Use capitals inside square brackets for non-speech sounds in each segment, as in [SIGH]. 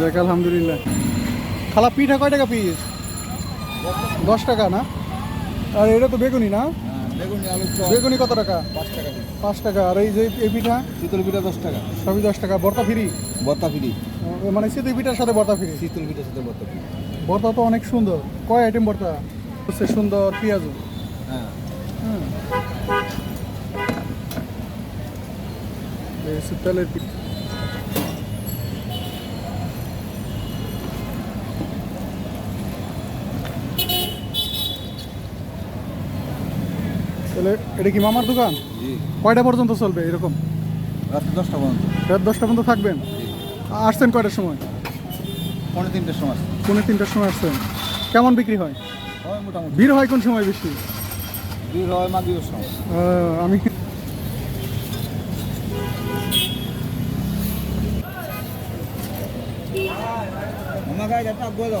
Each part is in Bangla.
দেখ, আলহামদুলিল্লাহ। খালা পিঠা কয় টাকা পিস দশ টাকা না? আর এটা তো বেগুনি না? বেগুন কত টাকা? পাঁচ টাকা পাঁচ টাকা। আর এই যে এই পিঠা? শীতল পিঠা দশ টাকা। সবই দশ টাকা। বর্তা ফ্রি? বত্তা ফ্রি। মানে শীতের পিঠার সাথে বর্তা ফ্রি? শীতল পিঠার সাথে বত্তা ফ্রি। বর্তা তো অনেক সুন্দর। কয় আইটেম বর্তা হচ্ছে সুন্দর পেঁয়াজু। হ্যাঁ। এই তেলের পিঠা। তাহলে এটা কি মামার দোকান? কয়টা পর্যন্ত চলবে এরকম? রাত্রি দশটা পর্যন্ত। রাত দশটা পর্যন্ত থাকবেন? আসছেন কয়টার সময়? পনেরো তিনটের সময় পৌনে তিনটার সময় আসছেন। কেমন বিক্রি হয়? মোটামুটি। ভিড় হয় কোন সময় বেশি? দুই হয় মাগিও সময়। আমি একটা বলো।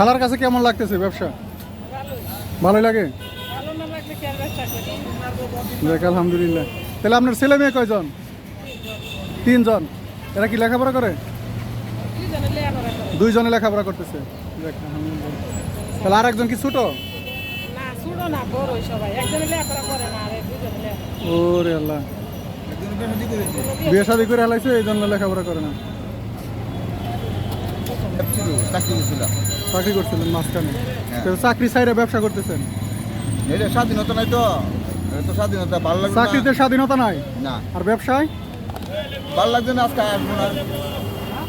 খালার কাছে কেমন লাগতেছে ব্যবসা? ভালোই লাগে? দেখ, আলহামদুলিল্লাহ। তাহলে আপনার ছেলে মেয়ে কয়জন? তিনজন। এরা কি লেখাপড়া করে? দুইজনে লেখাপড়া করতেছে। তাহলে আর একজন কি ছোট? ওরে আল্লাহ। বিয়ে শাদি করে হেলাইছে, এই জন্য লেখাপড়া করে না। চাকরি ছিল চাকরি করছিলেন মাঝখানে। হ্যাঁ। তো চাকরি সাইডে ব্যবসা করতেছেন? এটা স্বাধীনতা নাই তো। এটা তো স্বাধীনতা ভালো না। চাকরিতে স্বাধীনতা নাই? না। আর ব্যবসায়? ভালো লাগছে না আজকে আসব না।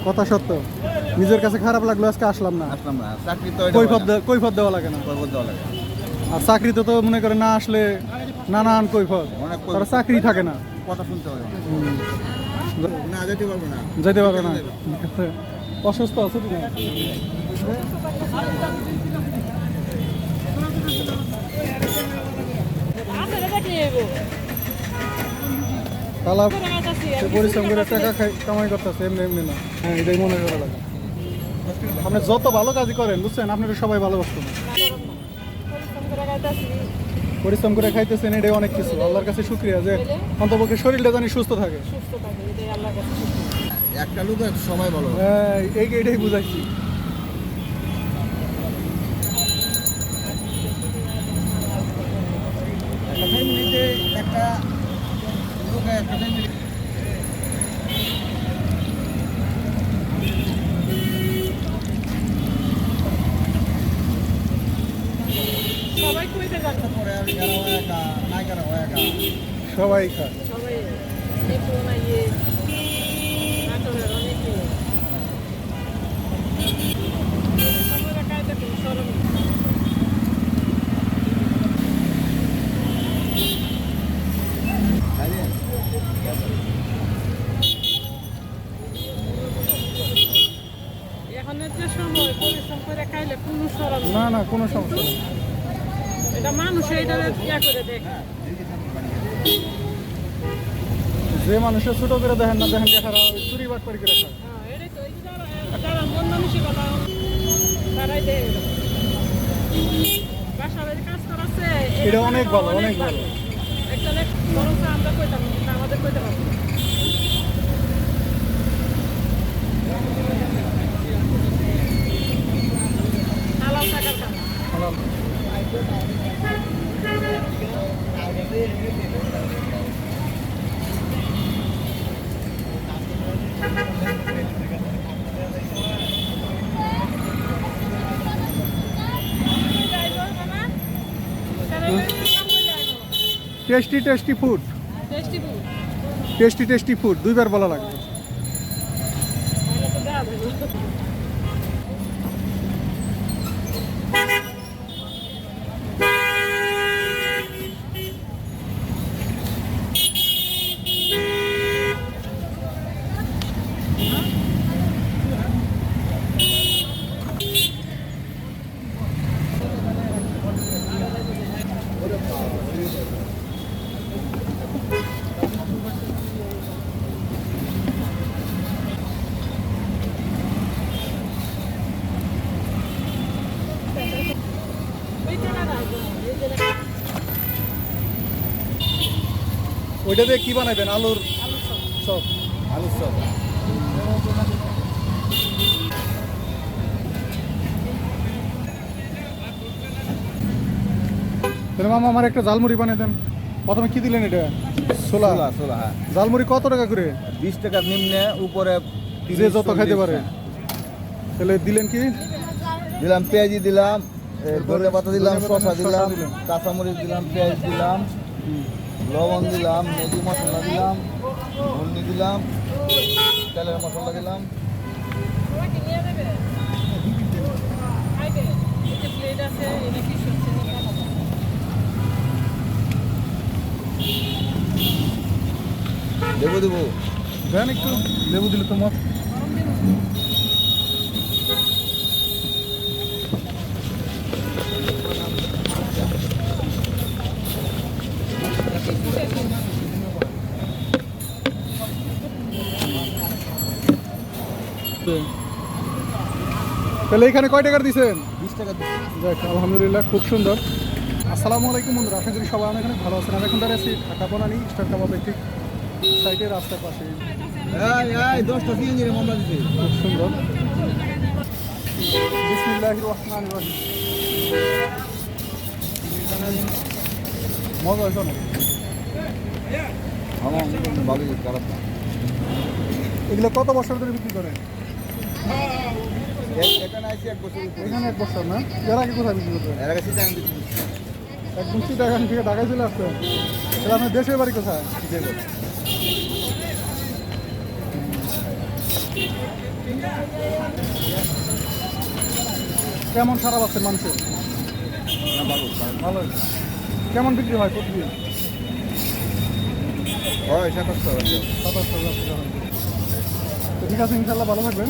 কথা সত্য। নিজের কাছে খারাপ লাগল আজকে আসলাম না। আসলাম না। চাকরি তো এটা কৈফত হয় না। দে- কৈফত দেওয়া লাগে না। কৈফত দেওয়া লাগে আর চাকরিতে তো মনে করে না আসলে নানান কৈফত। অনেক কৈফত। তার চাকরি থাকে না। কথা শুনতে হবে। না। যেতে পারব না। যেতে পারবে না। অসুস্থ আছে তুমি কালা পরিশ্রম করে টাকা খাই কামাই করতেছে এমনি এমনি না। হ্যাঁ এটাই মনে করা লাগে। আপনি যত ভালো কাজই করেন বুঝছেন? আপনারা সবাই ভালোবাসতেন পরিশ্রম করে পরিশ্রম করে খাইতেছেন এটাই অনেক কিছু। আল্লাহর কাছে শুক্রিয়া যে অন্তপক্ষে শরীরটা জানি সুস্থ থাকে। সুস্থ থাকে এটাই আল্লাহর কাছে। একটা লোক সময় ভালো হ্যাঁ, এই এটাই বুঝাইছি একটা ফ্যামিলিতে একটা লোক একটা ফ্যামিলি সবাই কইতে যাচ্ছে পরে আর এগারো হয় একা না এগারো হয় একা সবাই খায় সবাই এই পুরোনো ইয়ে নাটোরের অনেকে পরিশ্রম করে খাইতে খুব সরম এখনের যে সময় পরিশ্রম করে খাইলে কোনো সরম না না কোনো সমস্যা নেই এটা মানুষ এটা ইয়া করে দেখে যে মানুষের ছোট করে দেখেন না দেখেন চুরি করে খায়। হ্যাঁ, যারা মন এটা অনেক ভালো, অনেক ভালো। একটা লেখ আমরা কইতাম কিন্তু আমাদের কইতে পারব tasty tasty food tasty food tasty tasty food দুইবার বলা লাগবে। [LAUGHS] ওইটা দিয়ে কি বানাবেন? আলুর আলু সব আলুর তাহলে মামা আমার একটা জালমুড়ি বানিয়ে দেন। প্রথমে কি দিলেন এটা? ছোলা। ছোলা ছোলা হ্যাঁ। জালমুড়ি কত টাকা করে? বিশ টাকা নিম্নে উপরে যে যত খাইতে পারে। তাহলে দিলেন কি? দিলাম পেঁয়াজি দিলাম ধনে পাতা দিলাম শসা দিলাম কাঁচামরিচ দিলাম পেঁয়াজ দিলাম। লবণ দিলাম ম্যাগি মশলা দিলাম হলদি দিলাম তেলের মশলা দিলাম। নিয়ে দেবে। দেন একটু লেবু দিলে তো তাহলে এখানে কয় টাকার দিচ্ছেন বিশ টাকা যাক আলহামদুলিল্লাহ খুব সুন্দর। আসসালামু আলাইকুম বন্ধুরা আশা করি সবাই অনেক অনেক ভালো আছেন। আমি এখন দাঁড়িয়ে আছি ঢাকা বনানি স্টার কাবাবের ঠিক সাইডে রাস্তার পাশে। দশটা মামলা দিতে খুব সুন্দর। রহিম। মজা হয়েছে অনেক। আমার ভালো খারাপ। না এগুলো কত বছর ধরে বিক্রি করেন? এখানে এক বছর না? এর আগে কোথায় বিক্রি করতেন এর আগে সিটাং দিচ্ছি একদম চিটাগান থেকে ঢাকায় চলে আসতেন তাহলে আপনার দেশের বাড়ি কোথায়? কেমন সারা পাচ্ছেন মানুষের ভালো খারাপ ভালো। কেমন বিক্রি হয় প্রতিদিন? হয় আছে সাতাশ টাকা ঠিক আছে ইনশাল্লাহ ভালো থাকবেন।